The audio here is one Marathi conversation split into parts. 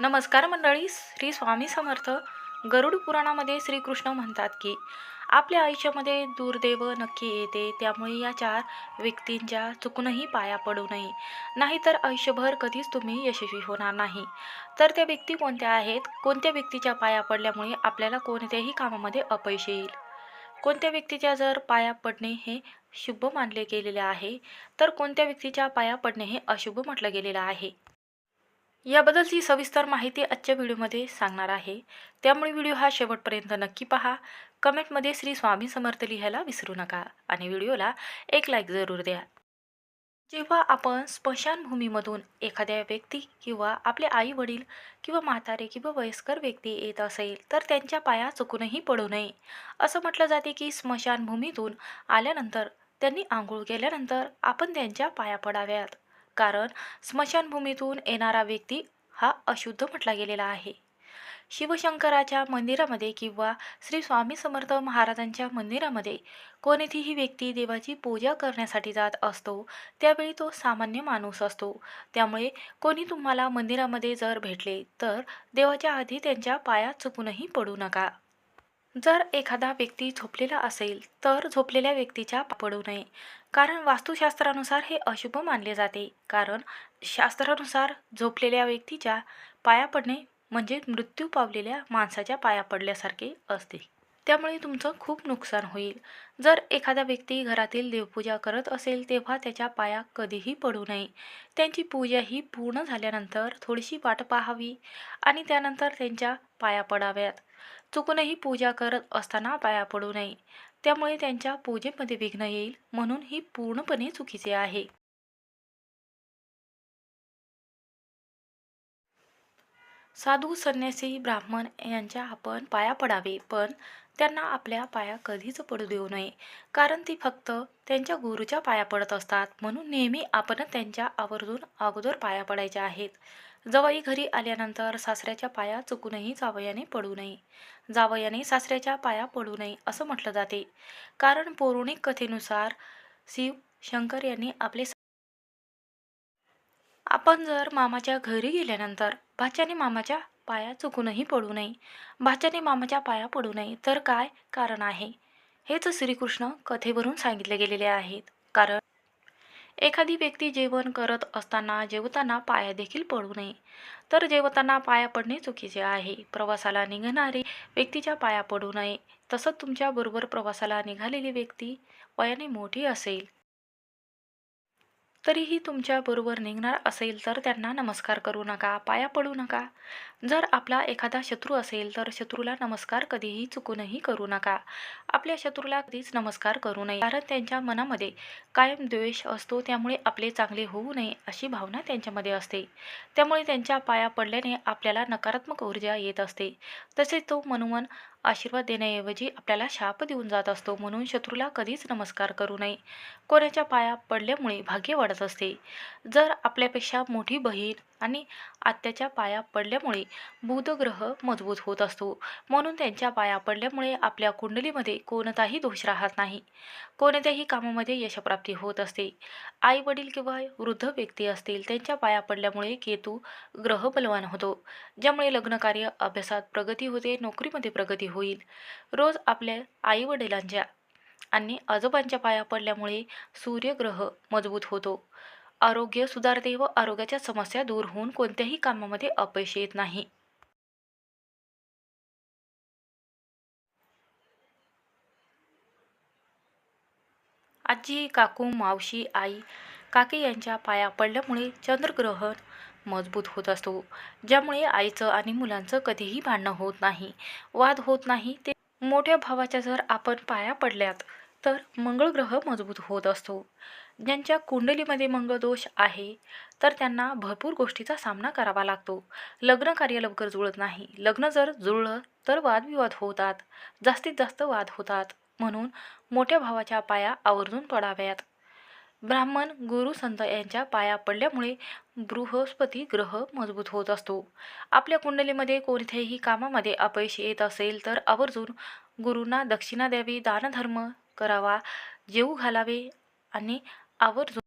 नमस्कार मंडळी श्री स्वामी समर्थ. गरुड पुराणामध्ये श्रीकृष्ण म्हणतात की आपल्या आयुष्यामध्ये दुर्दैव नक्की येते त्यामुळे या चार व्यक्तींच्या चुकूनही पाया पडू नये. नाहीतर आयुष्यभर कधीच तुम्ही यशस्वी होणार नाही. तर त्या व्यक्ती कोणत्या आहेत? कोणत्या व्यक्तीच्या पाया पडल्यामुळे आपल्याला कोणत्याही कामामध्ये अपयश येईल? कोणत्या व्यक्तीच्या जर पाया पडणे हे शुभ मानले गेलेले आहे तर कोणत्या व्यक्तीच्या पाया पडणे हे अशुभ म्हटलं गेलेलं आहे? याबद्दलची सविस्तर माहिती आजच्या व्हिडिओमध्ये सांगणार आहे. त्यामुळे व्हिडिओ हा शेवटपर्यंत नक्की पहा. कमेंटमध्ये श्री स्वामी समर्थ लिहायला विसरू नका आणि व्हिडिओला एक लाईक जरूर द्या. जेव्हा आपण स्मशानभूमीमधून एखाद्या व्यक्ती किंवा आपले आई वडील किंवा म्हातारे किंवा वयस्कर व्यक्ती येत असेल तर त्यांच्या पाया चुकूनही पडू नये. असं म्हटलं जाते की स्मशानभूमीतून आल्यानंतर त्यांनी आंघोळ केल्यानंतर आपण त्यांच्या पाया पडाव्यात. कारण स्मशानभूमीतून येणारा व्यक्ती हा अशुद्ध म्हटला गेलेला आहे. शिवशंकराच्या मंदिरामध्ये किंवा श्री स्वामी समर्थ महाराजांच्या मंदिरामध्ये कोणतीही व्यक्ती देवाची पूजा करण्यासाठी जात असतो त्यावेळी तो सामान्य माणूस असतो. त्यामुळे कोणी तुम्हाला मंदिरामध्ये जर भेटले तर देवाच्या आधी त्यांच्या पाया चुकूनही पडू नका. जर एखादा व्यक्ती झोपलेला असेल तर झोपलेल्या व्यक्तीच्या पडू नये. कारण वास्तुशास्त्रानुसार हे अशुभ मानले जाते. कारण शास्त्रानुसार झोपलेल्या व्यक्तीच्या पाया पडणे म्हणजे मृत्यू पावलेल्या माणसाच्या पाया पडल्यासारखे असते. त्यामुळे तुमचं खूप नुकसान होईल. जर एखादा व्यक्ती घरातील देवपूजा करत असेल तेव्हा त्याच्या पाया कधीही पडू नये. त्यांची पूजा ही पूर्ण झाल्यानंतर थोडीशी वाट पाहावी आणि त्यानंतर त्यांच्या पाया पडाव्यात. चुकूनही पूजा करत असताना पाया पडू नये. त्यामुळे त्यांच्या पूजेमध्ये विघ्न येईल म्हणून ही पूर्णपणे चुकीचे आहे. साधू संन्यासी ब्राह्मण यांच्या आपण पाया पडावे पण त्यांना आपल्या पाया कधीच पडू देऊ नये. कारण ती फक्त त्यांच्या गुरुच्या पाया पडत असतात म्हणून नेहमी आपण त्यांच्या आवर्जून अगोदर पाया पडायच्या आहेत. जवाई घरी आल्यानंतर सासऱ्याच्या पाया चुकूनही जावयाने पडू नये. जावयाने सासऱ्याच्या पाया पडू नये असं म्हटलं जाते. कारण पौराणिक कथेनुसार शिव शंकर यांनी आपले आपण जर मामाच्या घरी गेल्यानंतर भाच्याने मामाच्या पाया चुकूनही पडू नये भाच्याने मामाच्या पाया पडू नये तर काय कारण आहे? हेच श्रीकृष्ण कथेवरून सांगितले गेलेले आहेत. कारण एखादी व्यक्ती जेवण करत असताना जेवताना पाया देखील पडू नये. तर जेवताना पाया पडणे चुकीचे आहे. प्रवासाला निघणारी व्यक्तीच्या पाया पडू नये. तसंच तुमच्याबरोबर प्रवासाला निघालेली व्यक्ती वयाने मोठी असेल. तरीही तुमच्याबरोबर निघणार असेल तर त्यांना नमस्कार करू नका पाया पडू नका. जर आपला एखादा शत्रू असेल तर शत्रूला नमस्कार कधीही चुकूनही करू नका. आपल्या शत्रूला कधीच नमस्कार करू नये. कारण त्यांच्या मनामध्ये कायम द्वेष असतो त्यामुळे आपले चांगले होऊ नये अशी भावना त्यांच्यामध्ये असते. त्यामुळे त्यांच्या पाया पडल्याने आपल्याला नकारात्मक ऊर्जा येत असते. तसेच तो मनोमन आशीर्वाद देण्याऐवजी आपल्याला शाप देऊन जात असतो म्हणून शत्रूला कधीच नमस्कार करू नये. कोणाच्या पाया पडल्यामुळे भाग्य वाढत असते. जर आपल्यापेक्षा मोठी बहीण आणि आत्याच्या पाया पडल्यामुळे बुधग्रह मजबूत होत असतो. म्हणून त्यांच्या पाया पडल्यामुळे आपल्या कुंडलीमध्ये कोणताही दोष राहत नाही. कोणत्याही कामामध्ये यशप्राप्ती होत असते. आई वडील किंवा वृद्ध व्यक्ती असतील त्यांच्या पाया पडल्यामुळे केतू ग्रह बलवान होतो. ज्यामुळे लग्नकार्य अभ्यासात प्रगती होते नोकरीमध्ये प्रगती होईल. रोज आपल्या आई वडिलांच्या आणि आजोबांच्या पाया पडल्यामुळे सूर्यग्रह मजबूत होतो. आरोग्य सुधारते व आरोग्याच्या समस्या दूर होऊन कोणत्याही कामामध्ये अपयश येत नाही. आजी काकू मावशी आई काकी यांच्या पाया पडल्यामुळे चंद्रग्रहण मजबूत होत असतो ज्यामुळे आईचं आणि मुलांचं कधीही भांडणं होत नाही वाद होत नाही. ते मोठ्या भावाच्या जर आपण पाया पडल्यात तर मंगळ ग्रह मजबूत होत असतो. ज्यांच्या कुंडलीमध्ये मंगळदोष आहे तर त्यांना भरपूर गोष्टीचा सामना करावा लागतो. लग्न कार्य लवकर जुळत नाही. लग्न जर जुळलं तर वादविवाद होतात. जास्तीत जास्त वाद होतात म्हणून मोठ्या भावाच्या पाया आवर्जून पडाव्यात. ब्राह्मण गुरु संत यांच्या पाया पडल्यामुळे बृहस्पती ग्रह मजबूत होत असतो. आपल्या कुंडलीमध्ये कोणत्याही कामामध्ये अपयश येत असेल तर आवर्जून गुरूंना दक्षिणा द्यावी दानधर्म करावा. जेऊ घालावे आणि आवर्जून.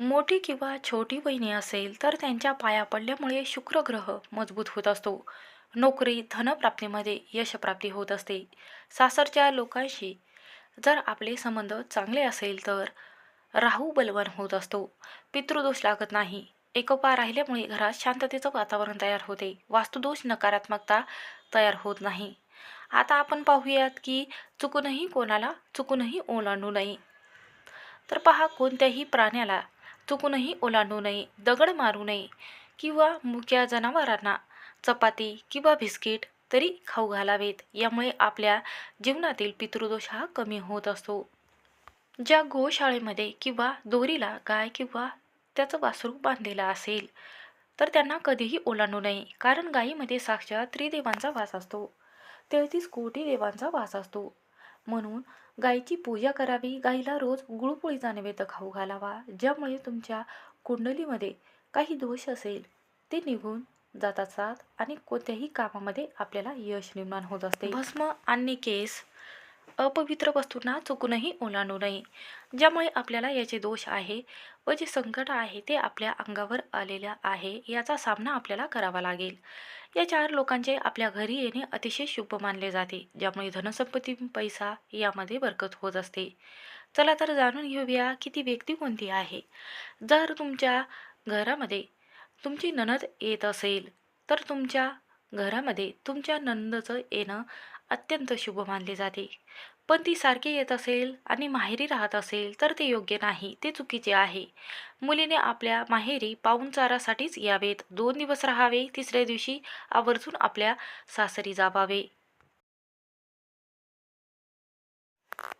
मोठी किंवा छोटी बहिणी असेल तर त्यांच्या पाया पडल्यामुळे शुक्रग्रह मजबूत होत असतो. नोकरी धनप्राप्तीमध्ये यशप्राप्ती होत असते. सासरच्या लोकांशी जर आपले संबंध चांगले असेल तर राहू बलवान होत असतो. पितृदोष लागत नाही. एकोपा राहिल्यामुळे घरात शांततेचं वातावरण तयार होते. वास्तुदोष नकारात्मकता तयार होत नाही. आता आपण पाहूयात की चुकूनही कोणाला चुकूनही ओलांडू नये. तर पहा कोणत्याही प्राण्याला चुकूनही ओलांडू नये दगड मारू नये किंवा मुक्या जनावरांना चपाती किंवा बिस्किट तरी खाऊ घालावेत. यामुळे आपल्या जीवनातील पितृदोष हा कमी होत असतो. ज्या गोशाळेमध्ये किंवा दोरीला गाय किंवा त्याचं वासरू बांधलेलं असेल तर त्यांना कधीही ओलांडू नये कारण गायीमध्ये साक्षात त्रिदेवांचा वास असतो. तेहतीस कोटी देवांचा वास असतो. म्हणून गायीची पूजा करावी गाईला रोज गुळपोळीचा नैवेद्य खाऊ घालावा ज्यामुळे तुमच्या कुंडलीमध्ये काही दोष असेल ते निघून जात असतात आणि कोणत्याही कामामध्ये आपल्याला यश निर्माण होत असते. भस्म आणि केस अपवित्र वस्तूंना चुकूनही ओलांडू नये. ज्यामुळे आपल्याला याचे दोष आहे व जे संकट आहे ते आपल्या अंगावर आलेलं आहे याचा सामना आपल्याला करावा लागेल. या चार लोकांचे आपल्या घरी येणे अतिशय शुभ मानले जाते ज्यामुळे धनसंपत्ती पैसा यामध्ये बरकत होत असते. चला तर जाणून घेऊया की ती व्यक्ती कोणती आहे. जर तुमच्या घरामध्ये तुमची ननद येत असेल तर तुमच्या घरामध्ये तुमच्या नंदचं येणं अत्यंत शुभ मानले जाते. पण ती सारखी येत असेल आणि माहेरी राहत असेल तर ते योग्य नाही ते चुकीचे आहे. मुलीने आपल्या माहेरी पाहुणचारासाठीच यावेत. दोन दिवस राहावे तिसऱ्या दिवशी आवर्जून आपल्या सासरी जावावे.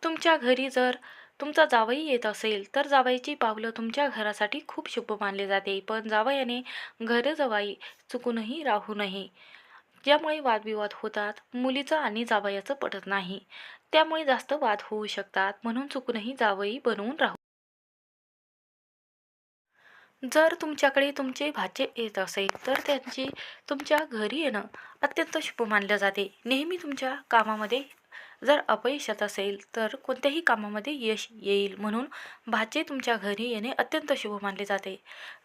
तुमच्या घरी जर तुमचा जावई येत असेल तर जावईची पावलं तुमच्या घरासाठी खूप शुभ मानले जाते. पण जावयाने घर जवाई चुकूनही राहू नये. ज्यामुळे वादविवाद होतात मुलीचं आणि जावयाचं पटत नाही. त्यामुळे जास्त वाद होऊ शकतात म्हणून चुकूनही जावई बनवून राहू. जर तुमच्याकडे तुमचे भाचे येत असेल तर त्यांची तुमच्या घरी येणं अत्यंत शुभ मानलं जाते. नेहमी तुमच्या कामामध्ये जर अपयश येत असेल तर कोणत्याही कामामध्ये यश येईल म्हणून भाचे तुमच्या घरी येणे अत्यंत शुभ मानले जाते.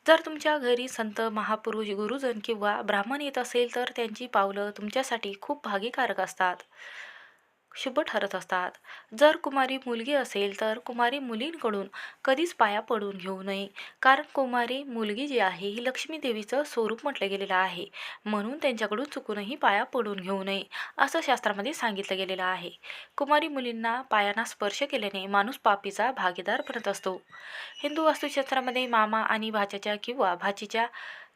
जर तुमच्या घरी संत महापुरुष गुरुजन किंवा ब्राह्मण येत असेल तर त्यांची पावलं तुमच्यासाठी खूप भागीकारक असतात. शुभ ठरत असतात. जर कुमारी मुलगी असेल तर कुमारी मुलींकडून कधीच पाया पडून घेऊ नये. कारण कुमारी मुलगी जी आहे ही लक्ष्मी देवीचं स्वरूप म्हटलं गेलेलं आहे. म्हणून त्यांच्याकडून चुकूनही पाया पडून घेऊ नये असं शास्त्रामध्ये सांगितलं गेलेलं आहे. कुमारी मुलींना पायांना स्पर्श केल्याने माणूस पापीचा भागीदार बनत असतो. हिंदू वास्तुशास्त्रामध्ये मामा आणि भाच्याच्या किंवा भाचीच्या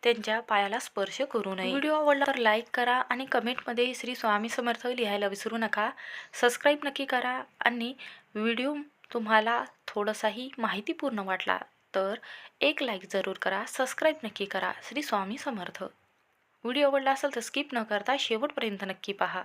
त्यांच्या पायाला स्पर्श करू नये. व्हिडिओ आवडला तर लाईक करा आणि कमेंटमध्ये श्री स्वामी समर्थ लिहायला विसरू नका. सबस्क्राईब नक्की करा आणि व्हिडिओ तुम्हाला थोडासाही माहितीपूर्ण वाटला तर एक लाईक जरूर करा सबस्क्राईब नक्की करा. श्री स्वामी समर्थ. व्हिडिओ आवडला असेल तर स्किप न करता शेवटपर्यंत नक्की पहा.